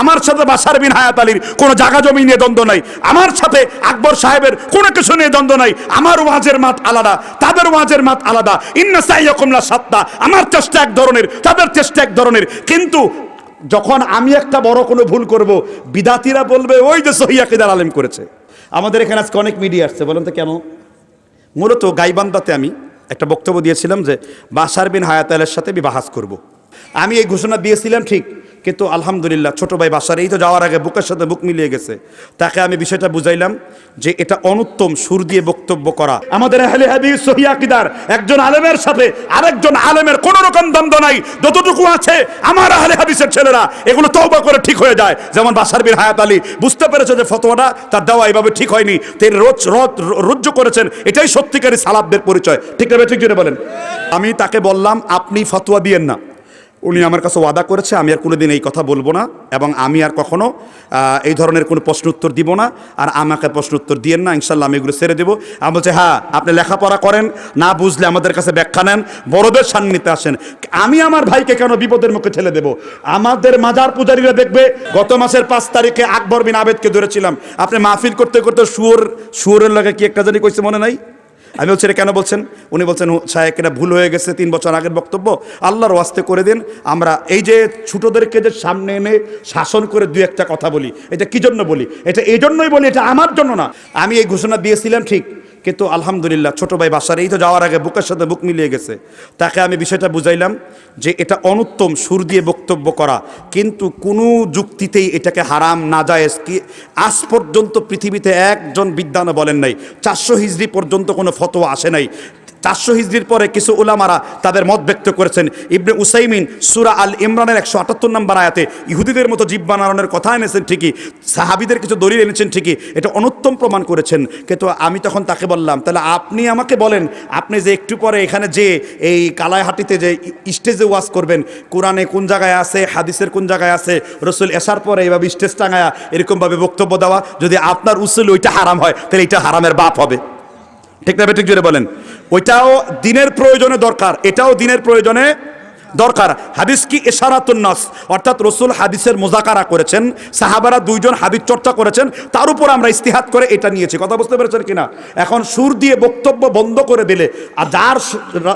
আমার সাথে বাসার বিন হায়াত আলীর কোনো জায়গা জমি নিয়ে দ্বন্দ্ব নাই। আমার সাথে আকবর সাহেবের কোনো কিছু নিয়ে দ্বন্দ্ব নাই। আমার ওয়াজের মাত আলাদা, তাদের ওয়াজের মাত আলাদা। ইন্না সাইয়কুমলা সাত্তা, আমার চেষ্টা এক ধরনের, তাদের চেষ্টা এক ধরনের। কিন্তু যখন আমি একটা বড় কোনো ভুল করব, বিদাতিরা বলবে, ওই যে সহিয়াকিদার আলেম করেছে। আমাদের এখানে আজকে অনেক মিডিয়া আসছে, বলেন তো কেন? মূলত গাইবান্দাতে আমি একটা বক্তব্য দিয়েছিলাম যে, বাসার বিন হায়াত আলের সাথে আমি বাহাস করব। আমি এই ঘোষণা দিয়েছিলাম ঠিক কিন্তু আলহামদুলিল্লাহ, ছোট ভাই বাসার এই তো যাওয়ার আগে বুকের সাথে বুক মিলিয়ে গেছে। তাকে আমি বিষয়টা বুঝাইলাম যে এটা অনুত্তম সুর দিয়ে বক্তব্য করা। আমাদের আহলে হাদিস সহিহ আকীদার, একজন আলেমের সাথে আরেকজন আলেমের কোনো রকম দ্বন্দ্ব নাই, যতটুকু আছে আমার আহলে হাদিসের ছেলেরা এগুলো তওবা করে ঠিক হয়ে যায়। যেমন বাসার বীর হায়াত আলী, বুঝতে পেরেছে যে ফতোয়াটা তার দেওয়া এইভাবে ঠিক হয়নি, তিনি রোজ রদ রুজ্জ করেছেন, এটাই সত্যিকারী সালাবদের পরিচয়। ঠিক না ঠিক জুড়ে বলেন। আমি তাকে বললাম, আপনি ফতোয়া দিয়েন না। উনি আমার কাছে ওয়াদা করেছে আমি আর কোনোদিন এই কথা বলব না এবং আমি আর কখনো আহ, এই ধরনের কোনো প্রশ্ন উত্তর দিব না আর আমাকে প্রশ্ন উত্তর দিয়েন না ইনশাল্লাহ আমি এগুলো ছেড়ে দেবো। আমি বলছি হ্যাঁ আপনি লেখাপড়া করেন না বুঝলে আমাদের কাছে ব্যাখ্যা নেন বড়দের সান্নিধ্যে আসেন। আমি আমার ভাইকে কেন বিপদের মুখে ঠেলে দেবো? আমাদের মাজার পূজারীরা দেখবে গত মাসের পাঁচ তারিখে আকবর বিন আবেদকে ধরেছিলাম। আপনি মাহফিল করতে করতে সুর সুরের লাগে কি একটা জানি কইছে মনে নাই? আমি বলছি এটা কেন বলছেন? উনি বলছেন সাহেব এটা ভুল হয়ে গেছে, তিন বছর আগের বক্তব্য। আল্লাহর ওয়াস্তে করে দিন। আমরা এই যে ছোটোদেরকে যে সামনে এনে শাসন করে দু একটা কথা বলি, এটা কি জন্য বলি? এটা এই জন্যই বলি, এটা আমার জন্য না। আমি এই ঘোষণা দিয়েছিলাম, ঠিক। কিন্তু আলহামদুলিল্লাহ, ছোটো ভাই বাসার এই তো যাওয়ার আগে বুকের সাথে বুক মিলিয়ে গেছে। তাকে আমি বিষয়টা বুঝাইলাম যে এটা অনুত্তম সুর দিয়ে বক্তব্য করা, কিন্তু কোনো যুক্তিতেই এটাকে হারাম না যায় কি আজ পর্যন্ত পৃথিবীতে একজন বিদ্যানও বলেন নাই, চারশো হিজড়ি পর্যন্ত কোনো ফতো আসে নাই। চারশো হিজড়ির পরে কিছু উলামারা তাদের মত ব্যক্ত করেছেন। ইবনে উসাইমিন সুরা আল ইমরানের একশো আটাত্তর নম্বর আয়াতে ইহুদিদের মতো জীব বানানোর কথা এনেছেন ঠিকই, সাহাবিদের কিছু দলিল এনেছেন ঠিকই, এটা অনুত্তম প্রমাণ করেছেন। কিন্তু আমি তখন তাকে বললাম, তাহলে আপনি আমাকে বলেন, আপনি যে একটু পরে এখানে যে এই কালাইহাটিতে যে স্টেজে ওয়াজ করবেন, কোরআনে কোন জায়গায় আছে, হাদিসের কোন জায়গায় আছে, রসুল এসার পরে এইভাবে স্টেজ টাঙায়া এরকমভাবে বক্তব্য দেওয়া, যদি আপনার উসুল ওইটা হারাম হয়, তাহলে এটা হারামের বাপ হবে। ঠিক না ঠিক জোরে বলেন। ওইটাও দিনের প্রয়োজনে দরকার, এটাও দিনের প্রয়োজনে দরকার। হাদিস কি এশারাতুন নাস? অর্থাৎ রসুল হাদিসের মোজাকারা করেছেন, সাহাবারা দুইজন হাদিস চর্চা করেছেন, তার উপর আমরা ইস্তিহাত করে এটা নিয়েছি। কথা বুঝতে পেরেছেন কিনা? এখন সুর দিয়ে বক্তব্য বন্ধ করে দিলে, আর যার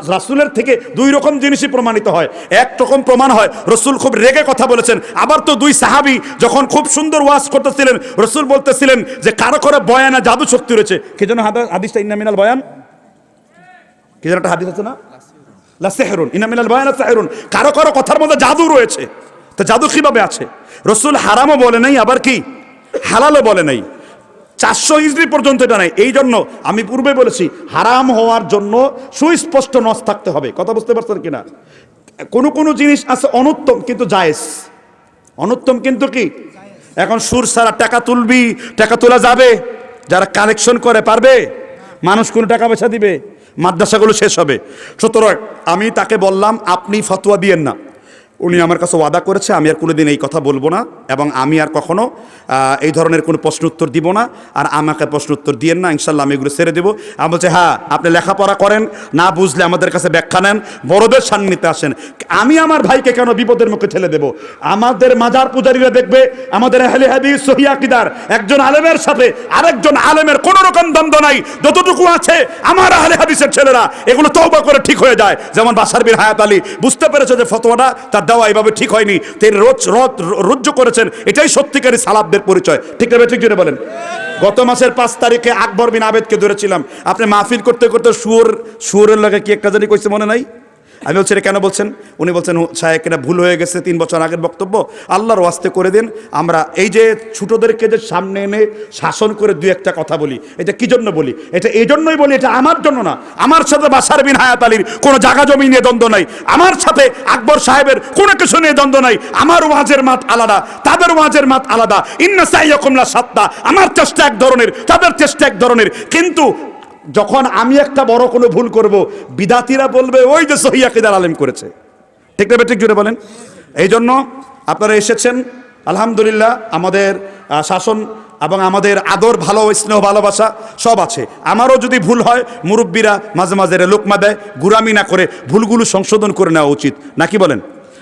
রাসূলের থেকে দুই রকম জিনিসই প্রমাণিত হয়। এক রকম প্রমাণ হয়, রসুল খুব রেগে কথা বলেছেন। আবার তো দুই সাহাবি যখন খুব সুন্দর ওয়াজ করতেছিলেন, রসুল বলতেছিলেন যে, কারও করে বয়ানা জাদু শক্তি রয়েছে। কি হাদা- হাদিসটা ইন্নামিনাল বয়ান? কি একটা হাদিস আছে না? লা সেহরুন ইনামিনাল বয়ান সেহরুন। কারও কারও কথার মধ্যে জাদু রয়েছে। তো জাদু কীভাবে আছে? রসুল হারামও বলে নাই, আবার কি? হালালও বলে নাই। চারশো ইজরি পর্যন্ত এটা নাই। এই জন্য আমি পূর্বে বলেছি, হারাম হওয়ার জন্য সুস্পষ্ট নস থাকতে হবে। কথা বুঝতে পারছেন কিনা? কোনো কোনো জিনিস আছে অনুত্তম, কিন্তু জায়েজ। অনুত্তম কিন্তু কি? এখন সুর সারা টাকা তুলবি, টাকা তোলা যাবে। যারা কালেকশন করে, পারবে? মানুষ কোনো টাকা পয়সা দিবে? মাদ্রাসাগুলো শেষ হবে। সুতরাং আমি তাকে বললাম আপনি ফতোয়া দিয়েন না। উনি আমার কাছে ওয়াদা করেছে আমি আর কোনোদিন এই কথা বলব না এবং আমি আর কখনো আহ, এই ধরনের কোনো প্রশ্ন উত্তর দিব না আর আমাকে প্রশ্ন উত্তর দিয়েন না ইনশাল্লাহ আমি এগুলো ছেড়ে দেবো। আমি বলছি হ্যাঁ আপনি লেখাপড়া করেন না বুঝলে আমাদের কাছে ব্যাখ্যা নেন বড়দের সান্নিধ্যে আসেন। আমি আমার ভাইকে কেন বিপদের মুখে ঠেলে দেবো? আমাদের মাজার পূজারীরা দেখবে আমাদের হাদিস সহিহ একজন আলেমের সাথে আরেকজন আলেমের কোনো রকম দ্বন্দ্ব নাই যতটুকু আছে আমার আহলে হাদিসের ছেলেরা এগুলো তওবা করে ঠিক হয়ে যায়। যেমন বাসার বীর হায়াত আলী বুঝতে পেরেছে যে ফতোয়াটা? তার দেওয়া এইভাবে ঠিক হয়নি। তিনি রোজ রদ রুজ্জ করেছেন। এটাই সত্যিকারী সালাবদের পরিচয়। ঠিক না ঠিক জুড়ে বলেন। গত মাসের পাঁচ তারিখে আকবর বিন আবেদকে ধরেছিলাম। আপনি মাহফিল করতে করতে সুর সুরের লাগে কি একটা জানি কইছে মনে নাই? আমি বলছি এটা কেন বলছেন? উনি বলছেন সাহেব এটা ভুল হয়ে গেছে, তিন বছর আগের বক্তব্য। আল্লাহর ওয়াস্তে করে দিন। আমরা এই যে ছোটদেরকে যে সামনে এনে শাসন করে দু একটা কথা বলি, এটা কি জন্য বলি? এটা এই জন্যই বলি, এটা আমার জন্য না। আমার সাথে বাসার বিন হায়াত আলীর কোনো জায়গা জমি নিয়ে দ্বন্দ্ব নাই। আমার সাথে আকবর সাহেবের কোনো কিছু নিয়ে দ্বন্দ্ব নাই। আমার ওয়াজের মাত আলাদা, তাদের ওয়াজের মাত আলাদা। ইন্না সাইয়কুমলা সাত্তা। আমার চেষ্টা এক ধরনের, তাদের চেষ্টা এক ধরনের। কিন্তু যখন আমি একটা বড় কোনো ভুল করব, বিদাতিরা বলবে, ওই যে সহিয়াকিদার আলেম করেছে। ঠিক না ঠিক জুড়ে বলেন? এই জন্য আপনারা এসেছেন। আলহামদুলিল্লাহ, আমাদের শাসন এবং আমাদের আদর, ভালো স্নেহ, ভালোবাসা সব আছে। আমারও যদি ভুল হয়, মুরব্বীরা মাঝে মাঝে লোকমা দেয় গুরামি না করে ভুলগুলো সংশোধন করে নেওয়া উচিত। নাকি বলেন?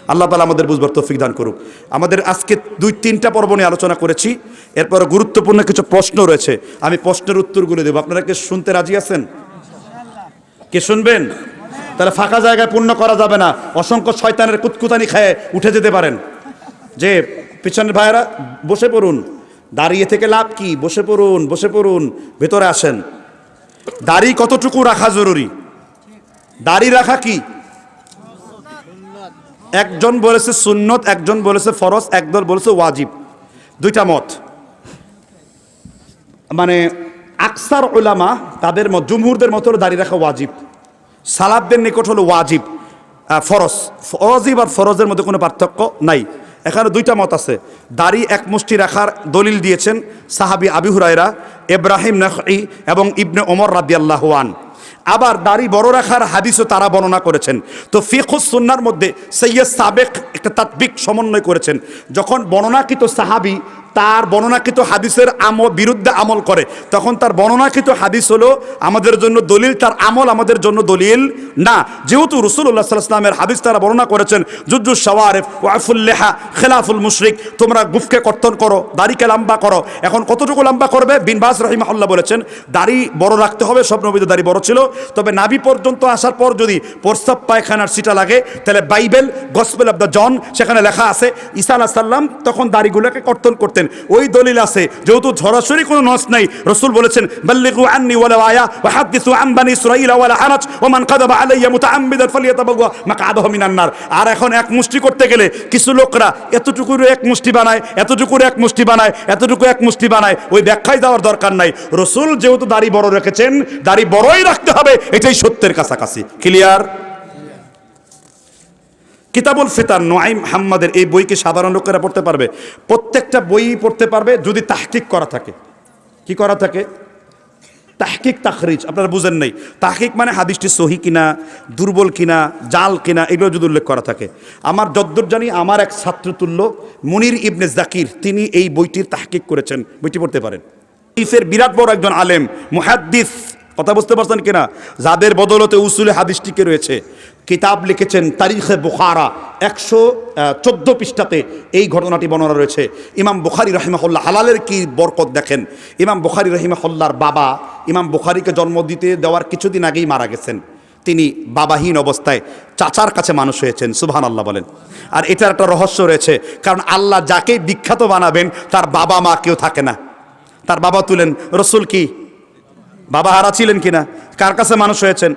আল্লাহ তালা আমাদের বুঝবার তৌফিক দান করুক। আমাদের আজকে দুই, তিনটা পর্ব নিয়ে আলোচনা করেছি। এরপর গুরুত্বপূর্ণ কিছু প্রশ্ন রয়েছে। আমি প্রশ্নের উত্তরগুলো দেবো। আপনারা কি শুনতে রাজি আছেন? কে শুনবেন? তাহলে ফাঁকা জায়গায় পূর্ণ করা যাবে না। অসংখ্য শয়তানের কুতকুতানি খায় উঠে যেতে পারেন। যে, পিছনের ভাইয়েরা, বসে পড়ুন। দাঁড়িয়ে থেকে লাভ কি? বসে পড়ুন বসে পড়ুন। ভেতরে আসেন। দাড়ি কতটুকু রাখা জরুরি? দাড়ি রাখা কি? একজন বলেছে সুন্নত, একজন বলেছে ফরজ, একদল বলেছে ওয়াজিব। দুইটা মত। মানে আকসার ওলামা তাদের মত, জুমহুরদের মতো হলো দাঁড়িয়ে রাখা ওয়াজিব। সালাবদের নিকট হলো ওয়াজিব ফরজ। ওয়াজিব আর ফরজের মধ্যে কোনো পার্থক্য নাই। এখানে দুইটা মত আছে। দাড়ি এক মুষ্টি রাখার দলিল দিয়েছেন সাহাবি আবি হুরায়রা, ইব্রাহিম নখই এবং ইবনে ওমর রাদিয়াল্লাহুয়ান আবার দাড়ি বড় রাখার হাদিসও তারা বর্ণনা করেছেন। তো ফিখুস সুন্নার মধ্যে সৈয়দ সাবেক একটা তাত্বিক সমন্বয় করেছেন। যখন বর্ণনাকৃত সাহাবি তার বর্ণনাকৃত হাদিসের আমল বিরুদ্ধে আমল করে। তখন তার বর্ণনাকৃত হাদিস হলো, আমাদের জন্য দলিল, তার আমল আমাদের জন্য দলিল। না, যেহেতু রসুল্লাহ সাল্লামের হাদিস তারা বর্ণনা করেছেন জুজ্জু সওয়ারেফ ওয়াফুল্লেহা খেলাফুল মুশরিক, তোমরা গুফকে কর্তন করো, দাড়িকে লম্বা করো। এখন কতটুকু লম্বা করবে? বিন বাস রহিমাহুল্লাহ বলেছেন, দাড়ি বড় রাখতে হবে, সব নবীদের দাড়ি বড় ছিল। তবে নাবি পর্যন্ত আসার পর যদি প্রস্তাব পায়খানার সিটা লাগে, তাহলে Bible, gospel of the John, সেখানে লেখা আছে, ঈসা আলাহ সাল্লাম তখন দাড়িগুলোকে কর্তন করতেন। ওই দলিল আছে, যেহেতু সরাসরি কোনো নস নাই। রসুল বলেছেন, বাল্লিগু ওয়ালা আয়া ওয়া হাদিসু আন বানি ইসরাঈল ওয়ালা ওয়া মান কাযাবা আলাইয়া মুতাআম্মিদান মিনান নার। আর এখন এক মুষ্টি করতে গেলে কিছু লোকরা এতটুকুর এক মুষ্টি বানায় এতটুকুর এক মুষ্টি বানায়, এতটুকু এক মুষ্টি বানায়, ওই ব্যাখ্যায় দেওয়ার দরকার নাই। রসুল যেহেতু দাড়ি বড় রেখেছেন, দাড়ি বড়ই রাখতে হবে, এটাই সত্যের কাছাকাছি। ক্লিয়ার কিতাবুল ফিতার নোয়াইম হাম্মাদের এই বইকে সাধারণ লোকেরা পড়তে পারবে। প্রত্যেকটা বই পড়তে পারবে যদি তাহকিক করা থাকে। কি করা থাকে? তাহকিক তাখরিজ, আপনারা বুঝেন নাই। তাহকিক মানে হাদিসটি সহি কিনা, দুর্বল কিনা, জাল কিনা, এগুলো যদি উল্লেখ করা থাকে। আমার যদ্দুর জানি আমার এক ছাত্রতুল্য, মুনির ইবনে জাকির, তিনি এই বইটির তাহকিক করেছেন। বইটি পড়তে পারেন। ইফের বিরাট বড় একজন আলেম, মুহাদ্দিস। কথা বুঝতে পারছেন কিনা? যাদের বদলতে উসুলে হাদিস টিকে রয়েছে। কিতাব লিখেছেন তারিখে বুখারা একশো চোদ্দ পৃষ্ঠাতে এই ঘটনাটি বর্ণনা রয়েছে। ইমাম বুখারি রহিমাহুল্লাহ হালালের কি বরকত দেখেন? ইমাম বুখারি রহিমাহুল্লার বাবা ইমাম বুখারিকে জন্ম দিতে দেওয়ার কিছুদিন আগেই মারা গেছেন। তিনি বাবাহীন অবস্থায় চাচার কাছে মানুষ হয়েছেন সুবহান আল্লাহ বলেন। আর এটার একটা রহস্য রয়েছে, কারণ আল্লাহ যাকে বিখ্যাত বানাবেন, তার বাবা মা কেউ থাকে না। তার বাবা তুলেন, রসুল কি? বাবা হারা ছিলেন কিনা? কার কাছে মানুষ হয়েছেন?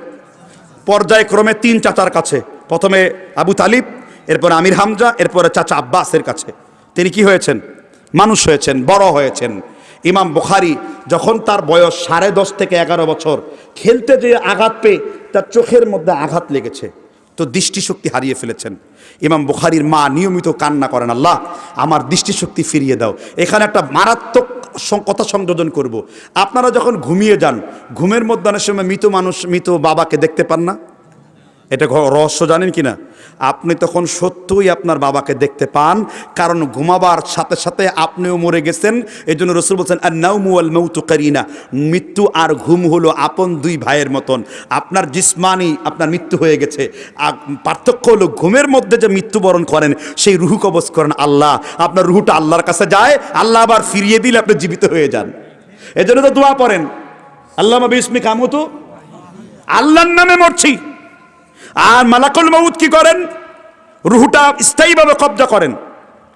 পর্যায়ক্রমে তিন চাচার কাছে। প্রথমে আবু তালিব, এরপর আমির হামজা, এরপরে চাচা আব্বাসের কাছে। তিনি কি হয়েছেন? মানুষ হয়েছেন, বড় হয়েছেন। ইমাম বুখারি যখন তার বয়স সাড়ে দশ থেকে এগারো বছর, খেলতে যে আঘাত পেয়ে তার চোখের মধ্যে আঘাত লেগেছে। তো দৃষ্টিশক্তি হারিয়ে ফেলেছেন। ইমাম বুখারির মা নিয়মিত কান্না করেন, আল্লাহ, আমার দৃষ্টিশক্তি ফিরিয়ে দাও। এখানে একটা মারাত্মক কথা সংযোজন করব। আপনারা যখন ঘুমিয়ে যান, ঘুমের মধ্যে অনেক সময় মৃত মানুষ, মৃত বাবাকে দেখতে পান না এটা রহস্য জানেন কি না আপনি তখন সত্যই আপনার বাবাকে দেখতে পান, কারণ ঘুমাবার সাথে সাথে আপনিও মরে গেছেন। এই জন্য রসুল বলছেন আর নাউমু আল মৌতু কারিনা। মৃত্যু আর ঘুম হলো আপন দুই ভাইয়ের মতন। আপনার জিসমানি, আপনার মৃত্যু হয়ে গেছে। পার্থক্য হলো ঘুমের মধ্যে যে মৃত্যুবরণ করেন, সেই রুহু কবজ করেন আল্লাহ। আপনার রুহুটা আল্লাহর কাছে যায়, আল্লাহ আবার ফিরিয়ে দিলে আপনি জীবিত হয়ে যান। এজন্য তো দোয়া পড়েন। আল্লাহ বিস্মি কামতু আল্লাহর নামে মরছি। আর মালাকুল মৌত কি করেন? রুহুটা স্থায়ীভাবে কবজা করেন।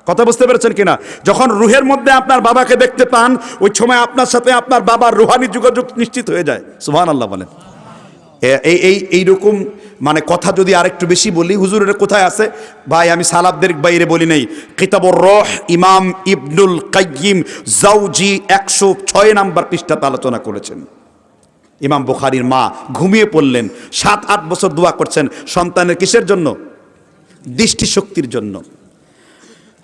কথা বুঝতে পেরেছেন কিনা? যখন রুহের মধ্যে আপনার বাবাকে দেখতে পান, ওই সময় আপনার সাথে আপনার বাবার রুহানি যোগাযোগ নিশ্চিত হয়ে যায়। সুহান আল্লাহ বলেন এই এই, এইরকম মানে কথা যদি আরেকটু বেশি বলি, হুজুরের কোথায় আছে? ভাই, আমি সালাবদের বাইরে বলি নেই। কিতাবর রহ ইমাম ইবনুল কাইয়িম জাউজি একশো ছয় নাম্বার পৃষ্ঠাতে আলোচনা করেছেন। ইমাম বুখারির মা ঘুমিয়ে পড়লেন। সাত, আট বছর দোয়া করছেন সন্তানের কিসের জন্য? দৃষ্টিশক্তির জন্য।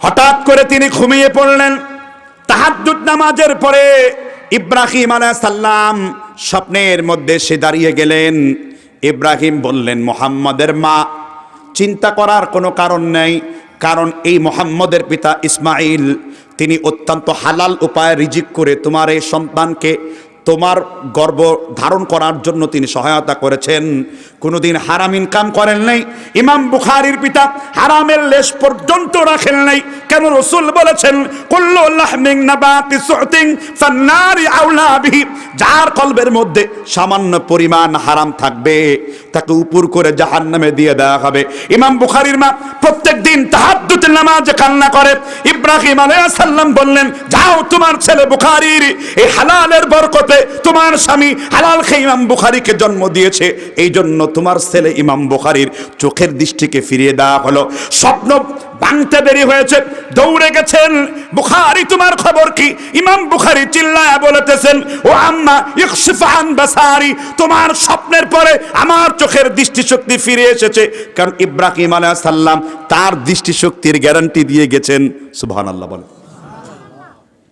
হঠাৎ করে তিনি ঘুমিয়ে পড়লেন। তাহাজ্জুদ নামাজের পরে ইব্রাহিম সাল্লাম স্বপ্নের মধ্যে সে দাঁড়িয়ে গেলেন। ইব্রাহিম বললেন, মোহাম্মদের মা, চিন্তা করার কোনো কারণ নেই। কারণ এই মোহাম্মদের পিতা ইসমাইল তিনি অত্যন্ত হালাল উপায়ে রিজিক করে তোমার এই সন্তানকে তোমার গর্ব ধারণ করার জন্য তিনি সহায়তা করেছেন। কোনোদিন হারাম ইনকাম করেন নাই। ইমাম বুখারির পিতা হারামের লেশ পর্যন্ত রাখেন নাই। কেন রসুল বলেছেন যার কলবের মধ্যে সামান্য পরিমাণ হারাম থাকবে, তাকে উপর করে জাহান্নামে দিয়ে দেওয়া হবে। ইমাম বুখারির মা প্রত্যেক দিন তাহাজ্জুদের নামাজে কান্না করে। ইব্রাহিম আলাইহিস সালাম বললেন, যাও তোমার ছেলে বুখারীর, এই হালালের বরকতে তোমার স্বামী হালাল খেয়ে ইমাম বুখারীকে জন্ম দিয়েছে এই জন্য তোমার ছেলে ইমাম বুখারীর চোখের দৃষ্টিকে ফিরিয়ে দেওয়া হলো। স্বপ্ন ভাঙতে দেরি হয়েছে, দৌড়ে গেছেন। বুখারী, তোমার খবর কি? ইমাম বুখারী চিল্লায়া বলেতেছেন, ও আম্মা ইকশিফ আন বাসারি, তোমার স্বপ্নের পরে আমার চোখের দৃষ্টিশক্তি ফিরে এসেছে। কারণ ইব্রাহিম আলাইহিস সালাম তার দৃষ্টিশক্তির গ্যারান্টি দিয়ে গেছেন। সুবহানাল্লাহ বলে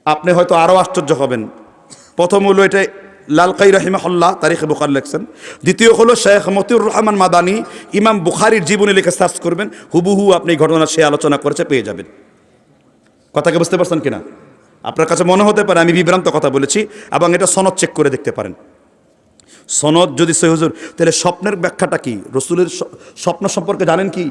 আপনি হয়তো আরও আশ্চর্য হবেন। প্রথম হলো এটা লালকাই রহিমাহুল্লাহ, তারিখে বুখার লেখছেন। দ্বিতীয় হলো শেখ মতিউর রহমান মাদানি, ইমাম বুখারির জীবনী লিখে সার্চ করবেন, হুবুহু আপনি ঘটনা সে আলোচনা করেছে, পেয়ে যাবেন। কথাকে বুঝতে পারছেন কিনা? আপনার কাছে মনে হতে পারে, আমি বিভ্রান্ত কথা বলেছি, এবং এটা সনদ চেক করে দেখতে পারেন। সনদ যদি সে হুজুর, তাহলে স্বপ্নের ব্যাখ্যাটা কি? রসুলের স্বপ্ন সম্পর্কে জানেন কি?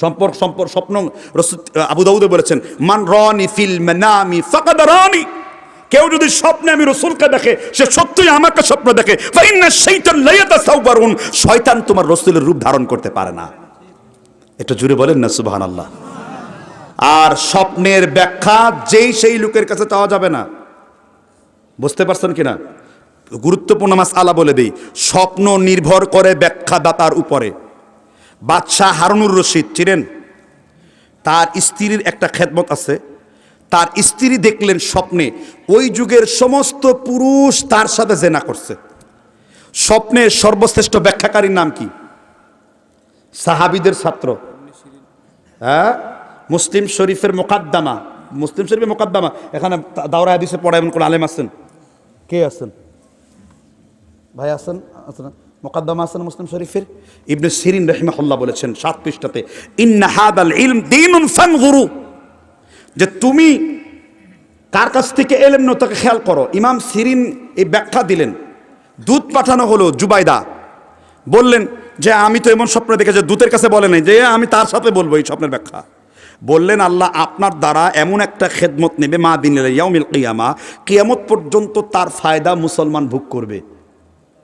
সম্পর্ক সম্পর্ক স্বপ্ন রসুল, আবু দাউদে বলেছেন, মান রনি ফিল মানামি ফাকাদ রনি। কেউ যদি স্বপ্নে আমি রসুলকে দেখে, সে সত্যই আমাকে স্বপ্ন দেখে শয়তান তোমার রসুলের রূপ ধারণ করতে পারে না। এটা জুড়ে বলেন না সুবাহান আল্লাহ আর স্বপ্নের ব্যাখ্যা যেই সেই লোকের কাছে চাওয়া যাবে না। বুঝতে পারছেন কিনা? গুরুত্বপূর্ণ মাস আলা বলে দেই, স্বপ্ন নির্ভর করে ব্যাখ্যাদাতার উপরে। বাদশাহ হারুনুর রশিদ, চিনেন? তার স্ত্রীর একটা খেদমত আছে। তার স্ত্রী দেখলেন স্বপ্নে, ওই যুগের সমস্ত পুরুষ তার সাথে জেনা করছে। স্বপ্নের সর্বশ্রেষ্ঠ ব্যাখ্যাকারীর নাম কি? সাহাবিদের ছাত্র। হ্যাঁ? মুসলিম শরীফের মোকাদ্দামা। মুসলিম শরীফের মোকাদ্দামা। এখানে দাওরা হাদিসে পড়া এমন কোন আলেম আছেন? কে আছেন? ভাই আছেন? আছেন? মোকাদ্দমা আছেন মুসলিম শরীফের? ইবনে সিরিন রহিমাহুল্লাহ বলেছেন সাত পৃষ্ঠাতে, ইন্না হাদাল ইলম দীনুন ফানগুরু যে তুমি কার কাছ থেকে এলেম না তাকে খেয়াল করো। ইমাম সিরিন এই ব্যাখ্যা দিলেন। দুধ পাঠানো হলো জুবাইদা। বললেন যে, আমি তো এমন স্বপ্ন দেখেছি দূতের কাছে বলে নাই যে আমি তার সাথে বলব এই স্বপ্নের ব্যাখ্যা। বললেন, আল্লাহ আপনার দ্বারা এমন একটা খেদমত নেবে, মা দিন ইয়াউমিল কিয়ামা, কিয়ামত পর্যন্ত তার ফায়দা মুসলমান ভোগ করবে।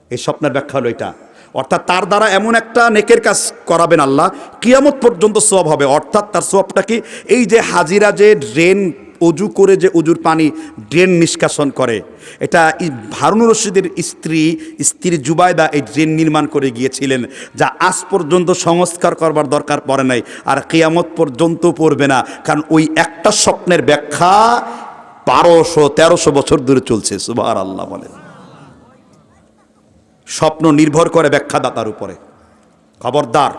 এই স্বপ্নের ব্যাখ্যা হলো এটা। অর্থাৎ তার দ্বারা এমন একটা নেকের কাজ করাবেন আল্লাহ, কিয়ামত পর্যন্ত সব হবে। অর্থাৎ তার সবটা কি? এই যে হাজিরা যে ড্রেন, অজু করে যে অজুর পানি, ড্রেন নিষ্কাশন করে। এটা হারুন রশিদের স্ত্রী স্ত্রী জুবাইদা এই ড্রেন নির্মাণ করে গিয়েছিলেন, যা আজ পর্যন্ত সংস্কার করবার দরকার পড়ে নাই, আর কেয়ামত পর্যন্ত পড়বে না, কারণ ওই একটা স্বপ্নের ব্যাখ্যা বারোশো তেরোশো বছর ধরে চলছে সুবাহ আল্লাহ বলেন। স্বপ্ন নির্ভর করে ব্যাখ্যাদাতার উপরে। খবরদার,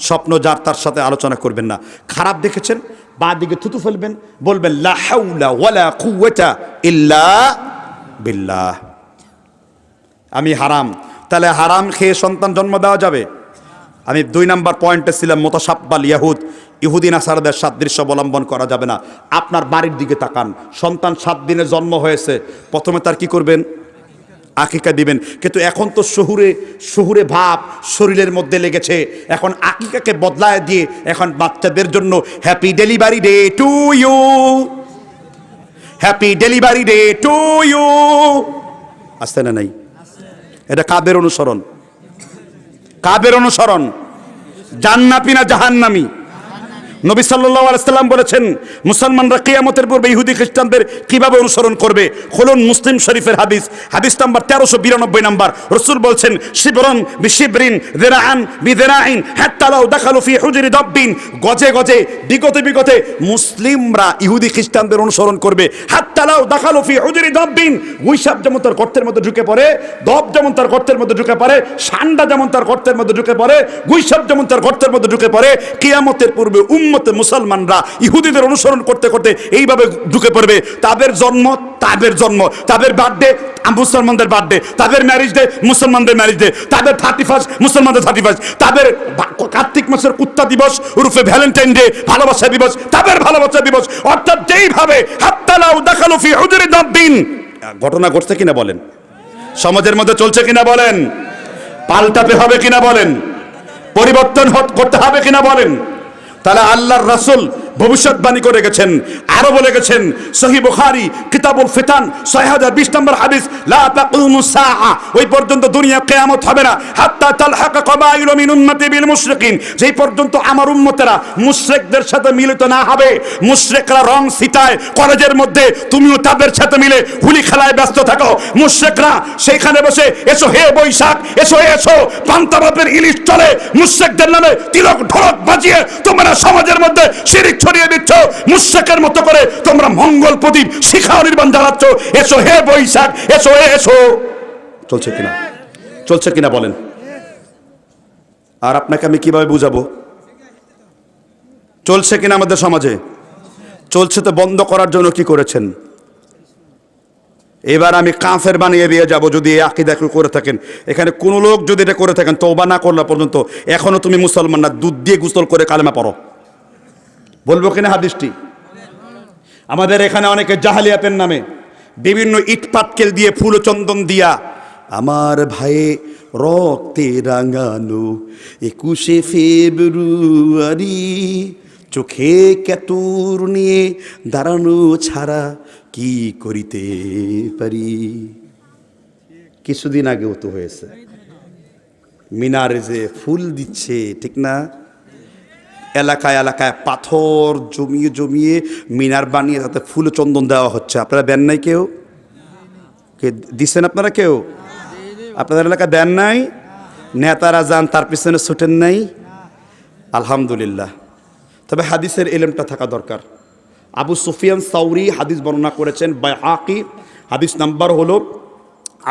স্বপ্ন যার তার সাথে আলোচনা করবেন না। খারাপ দেখেছেন, বা দিকে থুতু ফেলবেন, বলবেন আমি হারাম। তাহলে হারাম খেয়ে সন্তান জন্ম দেওয়া যাবে? আমি দুই নাম্বার পয়েন্টে ছিলাম মোতাসাব্বাল ইয়াহুদ। ইহুদিন আসারদের সাদৃশ্য অবলম্বন করা যাবে না। আপনার বাড়ির দিকে তাকান। সন্তান সাত দিনে জন্ম হয়েছে। প্রথমে তার কি করবেন? আকিকা দিবেন। কিন্তু এখন তো শহুরে শহুরে ভাব শরীরের মধ্যে লেগেছে। এখন আকিকাকে বদলায় দিয়ে এখন বাচ্চাদের জন্য happy delivery day to you happy delivery day to you আসতে না নাই? এটা কাদের অনুসরণ? কাদের অনুসরণ? জান্নাতি না জাহান্নামি? নবী সাল্লাল্লাহু আলাইহি সাল্লাম বলেছেন, মুসলমানরা কিয়ামতের পূর্বে ইহুদি খ্রিস্টানদের কীভাবে অনুসরণ করবে? খুলুন মুসলিম শরীফের হাদিস হাদিস নাম্বার তেরোশো বিরানব্বই নাম্বার। রসুল বলছেন শিবরন বিশিবরিন, দেরাআন বিদেরাইন হাত্তা লাউ দাখালু ফি হুজরি দাব্বিন। গজে গজে, বিগতে বিগতে মুসলিমরা ইহুদি খ্রিস্টানদের অনুসরণ করবে। হাত্তা লাউ দাখালু ফি হুজরি দাব্বিন। গুইসাপ যেমন তার গর্তের মধ্যে ঢুকে পড়ে, দব যেমন তার গর্তের মধ্যে ঢুকে পড়ে, সান্ডা যেমন তার গর্তের মধ্যে ঢুকে পড়ে গুইসাপ যেমন তার গর্তের মধ্যে ঢুকে পড়ে, কিয়ামতের পূর্বে উম্মতে মুসলমানরা ইহুদিদের অনুসরণ করতে করতে এইভাবে ঢুকে পড়বে। তাদের জন্ম তাদের জন্ম। তাদের বার্থডে মুসলমানদের বার্থডে তাদের ম্যারেজ ডে মুসলমানদের ম্যারেজ ডে তাদের থার্টি ফার্স্ট মুসলমানদের থার্টি ফার্স্ট তাদের কার্তিক মাসের কুত্তা দিবস রূপে ভ্যালেন্টাইন ডে ভালোবাসা দিবস, তাদের ভালোবাসা দিবস। অর্থাৎ যেইভাবে হাত্তালাউ দাখালু ফি হুজুরি দাব্বিন। ঘটনা ঘটছে কিনা বলেন? সমাজের মধ্যে চলছে কিনা বলেন? পাল্টাতে হবে কিনা বলেন? পরিবর্তন করতে হবে কিনা বলেন? তাহলে আল্লাহর রাসূল। ভবিষ্যৎবাণী করে গেছেন, আরও বলে গেছেন, সহি বুখারী, কিতাবুল ফিতান 6020 নম্বর হাদিস, লা তাকুমু সাআ, ওই পর্যন্ত দুনিয়া কিয়ামত হবে না। হাত্তা তালহাকা কবাইলু মিন উম্মতি বিল মুশরিকিন, যেই পর্যন্ত আমার উম্মতেরা মুশরিকদের সাথে মিলিত না হবে, মুশরিকরা রং ছিটায়, কলেজের মধ্যে তুমিও তাদের সাথে মিলে হুলি খেলায় ব্যস্ত থাকো। মুশরিকরা সেইখানে বসে, এসো হে বৈশাখ, এসো এসো পান্তাবাপের ইলিশ চলে। মুশরিকদের নামে তিলক ঢোলক বাজিয়ে তোমরা সমাজের মধ্যে শিরিক ছড়িয়ে দিচ্ছ। মুশরিকের মতো করে তোমরা মঙ্গল প্রদীপ শিখা নির্বাণ জ্বালাচ্ছ। এসো হে বৈশাখ, এসো হে এসো। চলছে কিনা? চলছে কিনা বলেন। আর আপনাকে আমি কীভাবে বুঝাবো? চলছে কিনা আমাদের সমাজে? চলছে তো বন্ধ করার জন্য কি করেছেন? এবার আমি কাফের বানিয়ে দিয়ে যাব যদি এই আকিদা কেউ করে থাকেন। এখানে কোনো লোক যদি এটা করে থাকেন, তওবা না করলে পর্যন্ত এখনও তুমি মুসলমান না। দুধ দিয়ে গুসল করে কালেমা পড়ো। বলব কিনা হাদিসটি? আমাদের এখানে অনেকে জাহালিয়াতের নামে বিভিন্ন ইট পাটকেল দিয়ে ফুল চন্দন দিয়া আমার ভাইয়ে রক্তে রাঙানো একুশে ফেব্রুয়ারি চোখে কেতুর নিয়ে দাঁড়ানো ছাড়া কি করিতে পারি? কিছুদিন আগেও তো হয়েছে। মিনারে যে ফুল দিচ্ছে, ঠিক না? এলাকায় এলাকায় পাথর জমিয়ে জমিয়ে মিনার বানিয়ে তাতে ফুল চন্দন দেওয়া হচ্ছে। আপনারা দেন নাই কেউ? কে দিচ্ছেন আপনারা কেউ? আপনাদের এলাকায় দেন নাই? নেতারা যান, তার পিছনে ছুটেন নাই? আলহামদুলিল্লাহ। তবে হাদিসের এলেমটা থাকা দরকার। আবু সুফিয়ান সাউরি হাদিস বর্ণনা করেছেন বাই হাকি হাদিস নাম্বার হলো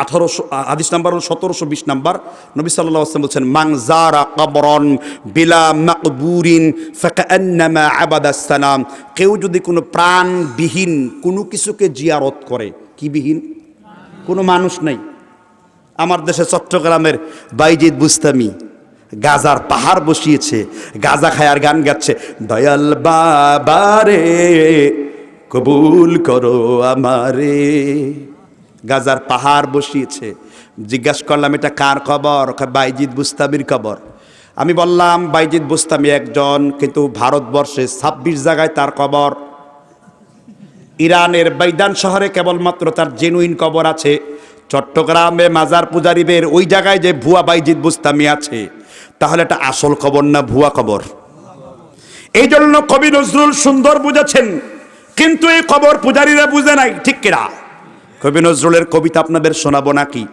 আঠারোশো হাদিস নাম্বার হলো সতেরোশো বিশ নাম্বার। নবী সাল্লাহ আসলাম বলছেন মাংজারা কবরন বিলা মাকবুরিন ফাকান্নামা আবাদাস সালাম। কেউ যদি কোনো প্রাণবিহীন কোনো কিছুকে জিয়ারত করে, কি বিহীন? কোনো মানুষ নাই। আমার দেশে চট্টগ্রামের বাইজিদ বুস্তামি গাজার পাহাড় বসিয়েছে, গাজা খায়ার গান গাচ্ছে, দয়াল বাবারে, কবুল করো আমারে। গাজার পাহাড় বসিয়েছে। জিজ্ঞাসা করলাম, এটা কার খবর কয়, বাইজিদ বুস্তামির খবর আমি বললাম, বাইজিদ বুস্তামি একজন, কিন্তু ভারতবর্ষে ছাব্বিশ জায়গায় তার কবর। ইরানের বাইদান শহরে কেবলমাত্র তার জেনুইন কবর আছে। চট্টগ্রামে মাজার পূজারীদের ওই জায়গায় যে ভুয়া বাইজিদ বুস্তামি আছে, তাহলে এটা আসল খবর না ভুয়া খবর এই জন্য কবি নজরুল সুন্দর বুঝেছেন, কিন্তু এই খবর পূজারীরা বুঝে নাই, ঠিক কিনা? কবি নজরুলের কবিতা আপনাদের শোনাবো নাকি?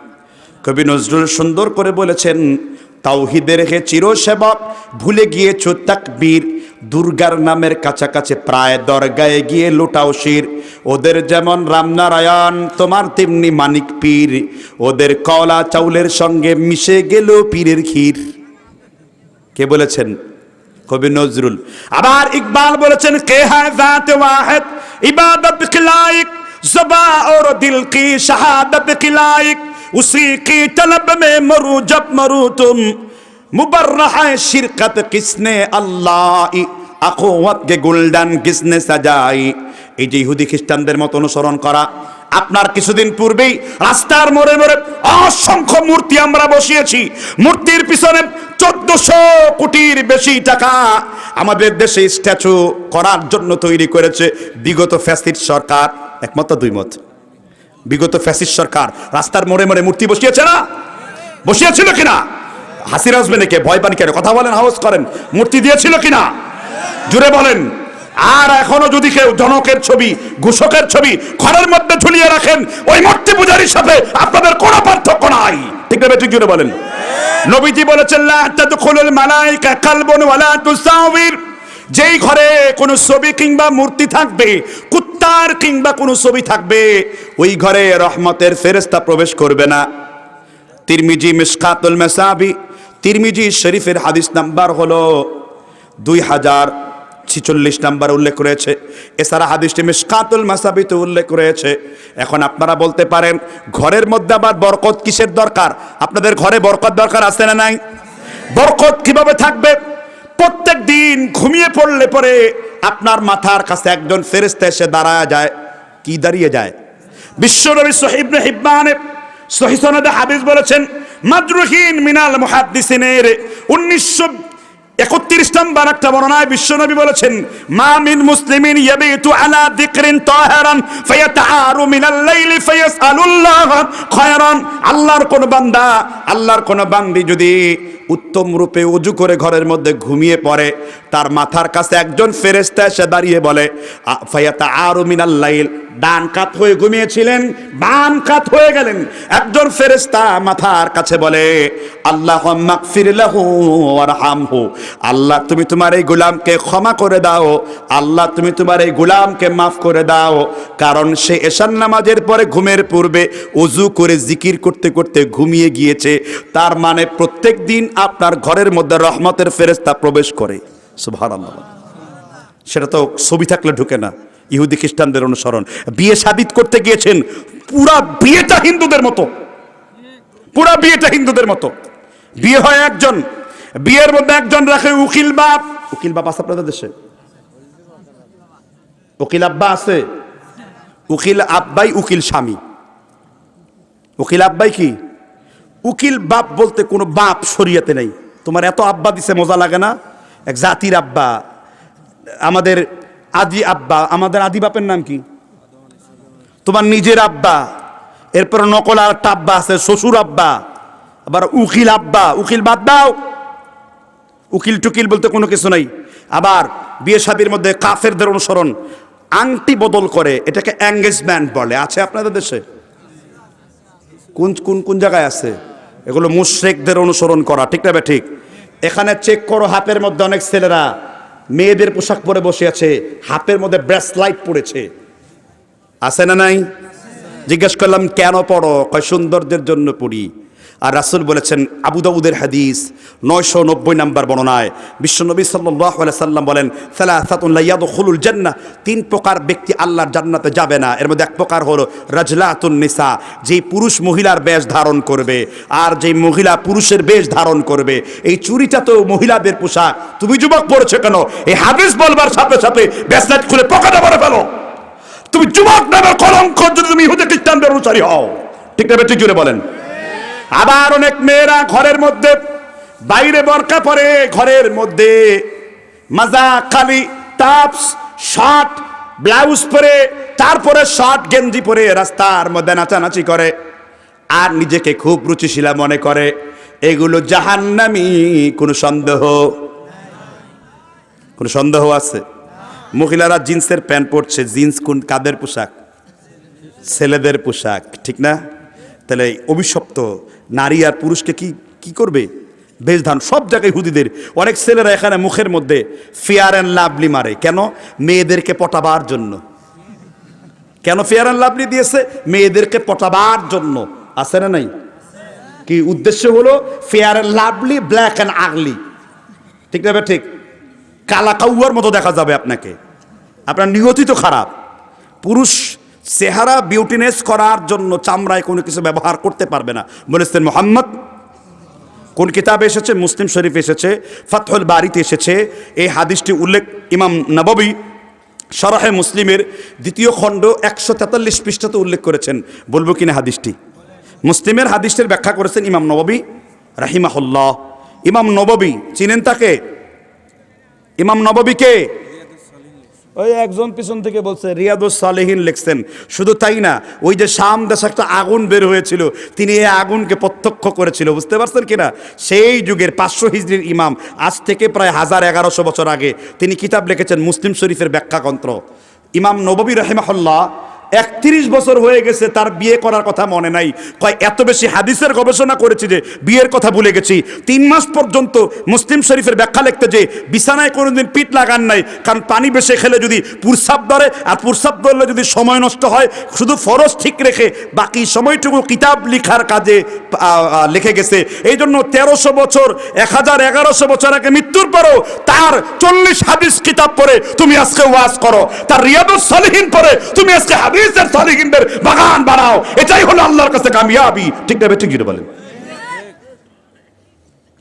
কবি নজরুল সুন্দর করে বলেছেন, তাওহিদের হে চিরসেবক, ভুলে গিয়েছ তাকবীর। দুর্গার নামের কাছাকাছি প্রায় দরগায় গিয়ে লুটাও শির। ওদের যেমন রামনারায়ণ তোমার তেমনি মানিক পীর। ওদের কলা চাউলের সঙ্গে মিশে গেল পীরের ক্ষীর। কে বলেছেন? কবি নজরুল। আবার ইকবাল বলেছেন, কে জাত ইবাদত কি লায়ক জবা और दिल की शहादत की लायक उसी की तलब में मरू जब मरू तुम मुबर्रह शिरकत किसने अल्लाह अखोवत के गुलडान किसने सजाई এই যে ইহুদি খ্রিস্টানদের মতো অনুসরণ করা আপনার কিছুদিন পূর্বেই রাস্তার মোড়ে মোড়ে অসংখ্য মূর্তি আমরা বসিয়েছি মূর্তির পিছনে চোদ্দশো কোটির বেশি টাকা আমাদের দেশে স্ট্যাচু করার জন্য তৈরি করেছে বিগত ফ্যাসিড সরকার একমত দুই মত। বিগত ফ্যাসিড সরকার রাস্তার মোড়ে মোড়ে মূর্তি বসিয়েছে না? বসিয়েছিল কিনা? হাসির আসবেন কে ভয় পান কেন? কথা বলেন হাউস করেন। মূর্তি দিয়েছিল কিনা? জুড়ে বলেন। আর এখনও যদি কেউ জনকের ছবি, ঘোষকের ছবি ঘরের মধ্যে ঝুলিয়ে রাখেন, ওই মূর্তি পূজারীর সাথে আপনাদের কোনো পার্থক্য নাই। ঠিক না ঠিক জুড়ে বলেন। নবীজি বলেছেন, লা তাদখুলুল মালাইকা কালবুন ওয়ালা তুসাউবির। যেই ঘরে কোনো ছবি কিংবা মূর্তি থাকবে, কুত্তার কিংবা কোনো ছবি থাকবে, ওই ঘরে রহমতের ফেরেস্তা প্রবেশ করবে না। তিরমিজি মিসকাতুল মেসাবি, তিরমিজি শরীফের হাদিস নাম্বার হলো দুই হাজার ছিচল্লিশ নাম্বার উল্লেখ করেছে এছাড়া হাদিসটি মিসকাতুল মাসাবিতে উল্লেখ রয়েছে। এখন আপনারা বলতে পারেন, ঘরের মধ্যে আবার বরকত কিসের দরকার? আপনাদের ঘরে বরকত দরকার আছে না নাই? বরকত কীভাবে থাকবে? প্রত্যেক দিন ঘুমিয়ে পড়লে পরে আপনার মাথার কাছে একজন ফেরেস্তা এসে দাঁড়ায় যায়। কি দাঁড়িয়ে যায়? বিশ্বনবী সহিবনে হিব্বানে সহিসনদে হাদিস বলেছেন, মাদ্রুহিন মিনাল মুহাদ্দিসিনের উনিশশো একত্রিশ নম্বর একটা বর্ণনায় বিশ্বনবী বলেছেন, মা মিন মুসলিমিন ইয়াবিতু আলা যিকরিন তাহারান ফায়াতাআরু মিনাল লাইলি ফায়াসআলুল্লাহ খায়রান। আল্লাহর কোন বান্দা, আল্লাহর কোন বান্দি যদি উত্তম রূপে অজু করে ঘরের মধ্যে ঘুমিয়ে পড়ে। তার মাথার কাছে একজন ফেরেশতা এসে দাঁড়িয়ে বলে ফায়াতাআরু মিনাল লাইল। ডান কাত হয়ে ঘুমিয়েছিলেন, বাম কাত হয়ে গেলেন। একজন ফেরেশতা মাথার কাছে বলে আল্লাহ ওয়ারহামহু। আল্লাহ, তুমি তোমার এই গোলামকে ক্ষমা করে দাও। আল্লাহ, তুমি তোমার এই গোলামকে মাফ করে দাও। কারণ সে এশান নামাজের পরে ঘুমের পূর্বে অজু করে জিকির করতে করতে ঘুমিয়ে গিয়েছে। তার মানে প্রত্যেক দিন আপনার ঘরের মধ্যে রহমতের ফেরেশতা প্রবেশ করে। সুবহানাল্লাহ। সেটা তো ছবি থাকলে ঢুকে না। ইহুদি খ্রিস্টানদের অনুসরণ। বিয়ে সাবিত করতে গিয়েছেন পুরা বিয়েটা হিন্দুদের মতো। পুরা বিয়েটা হিন্দুদের মতো। বিয়ে হয় একজন। বিয়ের মধ্যে একজন রাখে উকিল বাপ। উকিল বাপ আছে আপনাদের দেশে? উকিল আব্বা আছে। উকিল আব্বাই উকিল স্বামী। উকিল আব্বাই কি? উকিল বাপ বলতে কোনো বাপ শরিয়াতে নেই। তোমার এত আব্বা দিছে, মজা লাগে না? এক জাতির আব্বা। আমাদের আদি আব্বা, আমাদের আদি বাপের নাম কি? তোমার নিজের আব্বা। এরপর নকল আর একটা আব্বা আছে, শ্বশুর আব্বা। আবার উকিল আব্বা। উকিল বাদ দাও। উকিল টুকিল বলতে কোনো কিছু নাই। আবার বিয়ে শাদির মধ্যে কাফেরদের অনুসরণ। আংটি বদল করে, এটাকে এঙ্গেজমেন্ট বলে। আছে আপনাদের দেশে? কোন কোন কোন জায়গায় আছে? এগুলো মুশ্রেকদের অনুসরণ করা, ঠিক না ঠিক? এখানে চেক করো হাতের মধ্যে অনেক ছেলেরা, মেয়েদের পোশাক পরে বসে আছে, হাতের মধ্যে ব্রেসলাইট পড়েছে। আছে না নাই? জিজ্ঞেস করলাম, কেন পড়ো? কয় সৌন্দর্যের জন্য পড়ি। আর রাসুল বলেছেন আবু দাউদের হাদিস নয়শো নব্বই নম্বর বর্ণনায়। বিশ্বনবী সাল্লাহ সাল্লাম বলেন খুলুল জান্না তিন প্রকার ব্যক্তি আল্লাহর জান্নাতে যাবে না। এর মধ্যে এক প্রকার হলো রাজলাতুন নিসা, যেই পুরুষ মহিলার বেশ ধারণ করবে, আর যেই মহিলা পুরুষের বেশ ধারণ করবে। এই চুরিটা তো মহিলাদের পোশাক। তুমি যুবক পড়েছো কেন? এই হাদিস বলবার সাথে সাথে ব্যাসলাইট খুলে পকেটে ভরে ফেলো। তুমি যুবক নামের কলঙ্ক যদি তুমি ইহুদি খ্রিস্টানদের অনুসারী হও। ঠিক না ঠিক জুড়ে বলেন। আবার অনেক মেয়েরা ঘরের মধ্যে, বাইরে বরকা পরে ঘরের মধ্যে, মাজা খালি টাপস, শার্ট, ব্লাউজ পরে, তারপরে শার্ট, গেঞ্জি পরে রাস্তার মধ্যে নাচানাচি করে। আর নিজেকে খুব রুচিশীলা মনে করে, এগুলো জাহান্নামি, কোনো সন্দেহ? কোনো সন্দেহ আছে? মহিলারা জিন্সের প্যান্ট পরছে, জিন্স কোন, কাদের পোশাক? ছেলেদের পোশাক, ঠিক না? তাহলে অভিশপ্ত নারী আর পুরুষকে কি কি করবে? বেশ ধান সব জায়গায় হুদিদের। অনেক ছেলেরা এখানে মুখের মধ্যে ফেয়ার অ্যান্ড লাভলি মারে। কেন? মেয়েদেরকে পটাবার জন্য। কেন ফেয়ার অ্যান্ড লাভলি দিয়েছে? মেয়েদেরকে পটাবার জন্য। আছে না নাই? কি উদ্দেশ্য হলো? Fair and lovely black and ugly ঠিক না ঠিক। কালা কাউয়ার মতো দেখা যাবে আপনাকে। আপনার নিয়তি তো খারাপ। পুরুষ চেহারা বিউটিনেস করার জন্য চামড়ায় কোনো কিছু ব্যবহার করতে পারবে না। বলেছেন মোহাম্মদ, কোন কিতাবে এসেছে? মুসলিম শরীফ এসেছে, ফাতহুল বাড়িতে এসেছে। এই হাদিসটি উল্লেখ ইমাম নববী সরাহে মুসলিমের দ্বিতীয় খণ্ড একশো তেতাল্লিশ পৃষ্ঠাতে উল্লেখ করেছেন। বলব কিনা হাদিসটি? মুসলিমের হাদিসটির ব্যাখ্যা করেছেন ইমাম নববী রাহিমাহুল্লাহ। ইমাম নববী চিনেন তাকে? ইমাম নববীকে ওই একজন পিছন থেকে বলছে, রিয়াদুস সালেহীন লিখছেন। শুধু তাই না, ওই যে শাম দেশে একটা আগুন বের হয়েছিল, তিনি এই আগুনকে প্রত্যক্ষ করেছিল, বুঝতে পারছেন কিনা? সেই যুগের পাঁচশো হিজড়ির ইমাম, আজ থেকে প্রায় হাজার এগারোশো বছর আগে তিনি কিতাব লিখেছেন মুসলিম শরীফের ব্যাখ্যাকন্ত্র ইমাম নববী রহেমাহুল্লাহ একত্রিশ বছর হয়ে গেছে তার বিয়ে করার কথা মনে নাই। কয়, এত বেশি হাদিসের গবেষণা করেছি যে বিয়ের কথা ভুলে গেছি। তিন মাস পর্যন্ত মুসলিম শরীফের ব্যাখ্যা লিখতে যে বিছানায় কোনোদিন পিঠ লাগান নাই, কারণ পানি বেশি খেলে যদি পুরসাব ধরে আর পুরসাব ধরলে যদি সময় নষ্ট হয়, শুধু ফরজ ঠিক রেখে বাকি সময়টুকু কিতাব লিখার কাজে লিখে গেছে। এই জন্য তেরোশো বছর, এক হাজার এগারোশো বছর আগে মৃত্যুর পরও তার চল্লিশ হাদিস কিতাব পড়ে তুমি আজকে ওয়াজ করো। তার রিয়াদুস সালিহীন পড়ে তুমি আজকে হাদিসের সালিহীনদের বাগান বানাও। এটাই হলো আল্লাহর কাছে কামিয়াবি। ঠিক না ঠিক যেটা বলেন?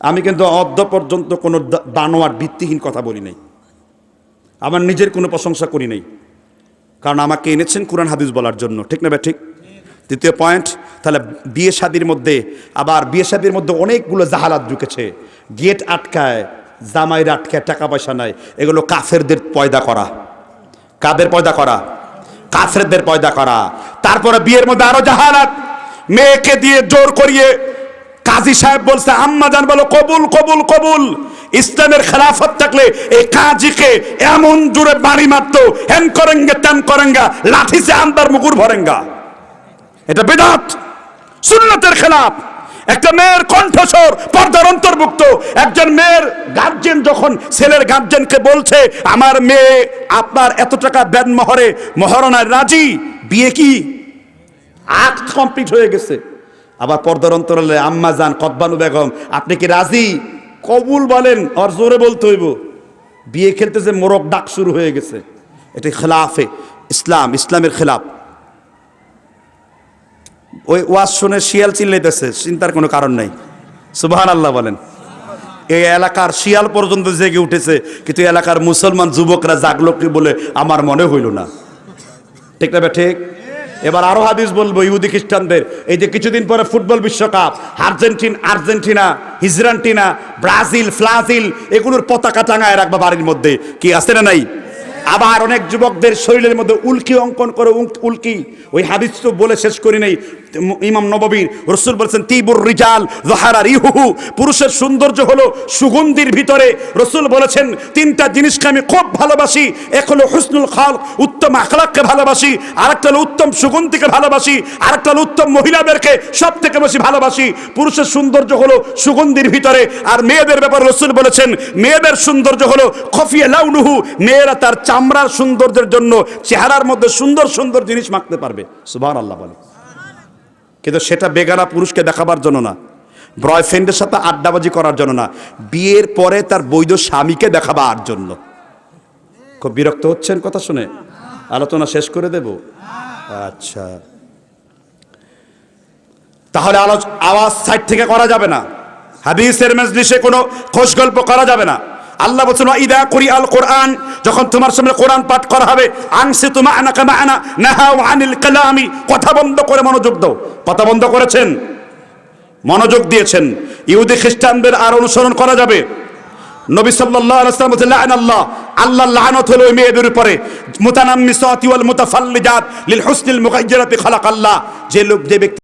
আমি কিন্তু অদ্য পর্যন্ত কোনো বানোয়ার ভিত্তিহীন কথা বলি নাই। আমার নিজের কোনো প্রশংসা করি নাই। কারণ আমাকে এনেছেন কোরআন হাদিস বলার জন্য। ঠিক না ঠিক দ্বিতীয় পয়েন্ট, তাহলে বিয়ে শাদির মধ্যে, আবার বিয়ে শাদির মধ্যে অনেকগুলো জাহালাত ঢুকেছে। গেট আটকায়, জামাইরা আটকায়, টাকা পয়সা নাই। এগুলো কাফেরদের পয়দা করা। কাদের পয়দা করা? কাফেরদের পয়দা করা। তারপরে বিয়ের মধ্যে আরও জাহালাত। মেয়েকে দিয়ে জোর করিয়ে কাজী সাহেব বলছে, আম্মা জান, বলো, কবুল কবুল কবুল। ইসলামের খেলাফত থাকলে এই কাজীকে এমন জোরে বাড়ি মারতো হেন করেঙ্গে তেন করেঙ্গা লাঠি সে আন্দার মুকুর ভরেঙ্গা। এটা বেদাত। সুন্নতের খেলাফ। একটা মেয়ের কণ্ঠস্বর পর্দার অন্তর্ভুক্ত। একজন মেয়ের গার্জেন যখন ছেলের গার্জেনকে বলছে, আমার মেয়ে আপনার এত টাকা ব্যান মহরে, মহারণায় রাজি? বিয়ে কি? আক্ট কমপ্লিট হয়ে গেছে। আবার পর্দার অন্তরালে, আম্মা যান কদবানু বেগম, আপনি কি রাজি? কবুল বলেন, আর জোরে বলতে হইব। বিয়ে খেলতে যে মোরগ ডাক শুরু হয়ে গেছে। এটি খেলাফে, ইসলাম, ইসলামের খেলাফ। ওই ওয়াজ শুনে শিয়াল চিল্লাইতেছে, চিন্তার কোনো কারণ নাই। সুবাহান আল্লাহ বলেন। এই এলাকার শিয়াল পর্যন্ত জেগে উঠেছে, কিন্তু এলাকার মুসলমান যুবকরা জাগলো কি বলে আমার মনে হইল না। ঠিক না ঠিক? এবার আরও হাদিস বলব, ইহুদি খ্রিস্টানদের। এই যে কিছুদিন পরে ফুটবল বিশ্বকাপ, আর্জেন্টিন, আর্জেন্টিনা, হিজরান্টিনা, ব্রাজিল, ফ্লাজিল, এগুলোর পতাকা টাঙায় রাখবা বাড়ির মধ্যে। কি আছে না নাই? আবার অনেক যুবকদের শরীরের মধ্যে উল্কি অঙ্কন করে উল- উল্কি। ওই হাদিস তো বলে শেষ করি নাই। ইমাম নববীর রসুল বলছেন, তিবুর রিজাল জহারার ইহুহু পুরুষের সৌন্দর্য হলো সুগন্ধির ভিতরে। রসুল বলেছেন, তিনটা জিনিসকে আমি খুব ভালোবাসি। এক হলো হুসনুল খাল উত্তম আখলাককে ভালোবাসি। আরেকটা হলো উত্তম সুগন্ধিকে ভালোবাসি। আরেকটা হলো উত্তম মহিলাদেরকে সব থেকে বেশি ভালোবাসি। পুরুষের সৌন্দর্য হলো সুগন্ধির ভিতরে। আর মেয়েদের ব্যাপারে রসুল বলেছেন, মেয়েদের সৌন্দর্য হলো খফিয়া লাউনুহু। মেয়েরা তার চামড়ার সৌন্দর্যের জন্য চেহারার মধ্যে সুন্দর সুন্দর জিনিস মাখতে পারবে। সুবহান আল্লাহ বলে কিন্তু সেটা বেগানা পুরুষকে দেখাবার জন্য না। বয়ফ্রেন্ডের সাথে আড্ডাবাজি করার জন্য না। বিয়ের পরে তার বৈধ স্বামীকে দেখাবার জন্য। খুব বিরক্ত হচ্ছেন কথা শুনে। আলোচনা শেষ করে দেব। আচ্ছা। তাহলে আওয়াজ সাইড থেকে করা যাবে না। হাদিসের মজলিসে কোনো খোশ গল্প করা যাবে না। আল্লাহ বলছেন ইদা করি আল কোরআন যখন তোমার সামনে কোরআন পাঠ করা হবে আংসে তোমা আনা কামা আনা নাহাও আনিল কালামি কথা বন্ধ করে মনোযোগ দাও। কথা বন্ধ করেছেন? মনোযোগ দিয়েছেন। ইহুদি খ্রিস্টানদের আর অনুসরণ করা যাবে? নবী সাল্লাল্লাহু আলাইহি ওয়াসাল্লাম বলেছেন আল্লাহ আল্লাহ লানত হলো ওই মেয়েদের উপরে। মুতানাম্মিসাতি ওয়াল মুতাফাল্লিজাত লিল হুসনিল মুগায়্যিরাতি খালাক আল্লাহ যে লোক, যে ব্যক্তি